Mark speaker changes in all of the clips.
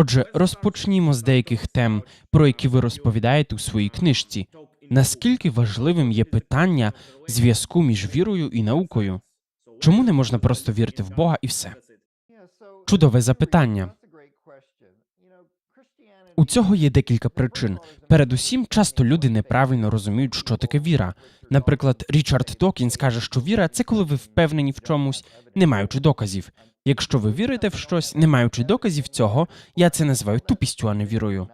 Speaker 1: Отже, розпочнімо з деяких тем, про які ви розповідаєте у своїй книжці. Наскільки важливим є питання зв'язку між вірою і наукою? Чому не можна просто вірити в Бога і все? Чудове запитання. У цього є декілька причин. Передусім, часто люди неправильно розуміють, що таке віра. Наприклад, Річард Докінс каже, що віра це коли ви впевнені в чомусь, не маючи доказів. Якщо ви вірите в щось, не маючи доказів цього, я це називаю тупістю, а не вірою.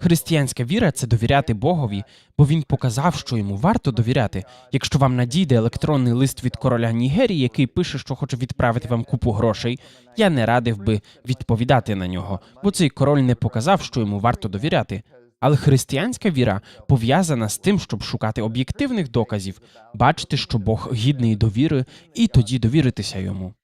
Speaker 1: Християнська віра це довіряти Богові, бо він показав, що йому варто довіряти. Якщо вам надійде електронний лист від короля Нігерії, який пише, що хоче відправити вам купу грошей, я не радив би відповідати на нього, бо цей король не показав, що йому варто довіряти. Але християнська віра пов'язана з тим, щоб шукати об'єктивних доказів, бачити, що Бог гідний довіри, і тоді довіритися йому.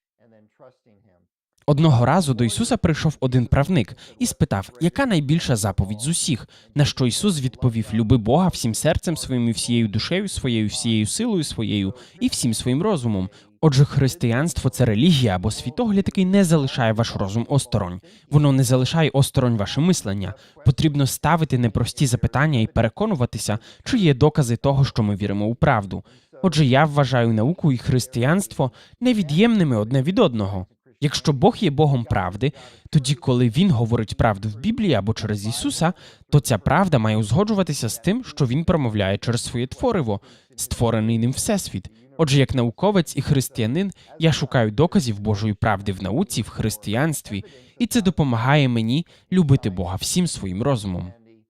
Speaker 1: Одного разу до Ісуса прийшов один правник і спитав, яка найбільша заповідь з усіх. На що Ісус відповів: Люби Бога всім серцем своїм, і всією душею своєю, всією силою своєю і всім своїм розумом. Отже, християнство це релігія або світогляд, який не залишає ваш розум осторонь. Воно не залишає осторонь ваше мислення. Потрібно ставити непрості запитання і переконуватися, чи є докази того, що ми віримо у правду. Отже, я вважаю науку і християнство невід'ємними одне від одного. Якщо Бог є Богом правди, тоді, коли Він говорить правду в Біблії або через Ісуса, то ця правда має узгоджуватися з тим, що Він промовляє через своє твориво, створений ним всесвіт. Отже, як науковець і християнин, я шукаю доказів Божої правди в науці, в християнстві, і це допомагає мені любити Бога всім своїм розумом.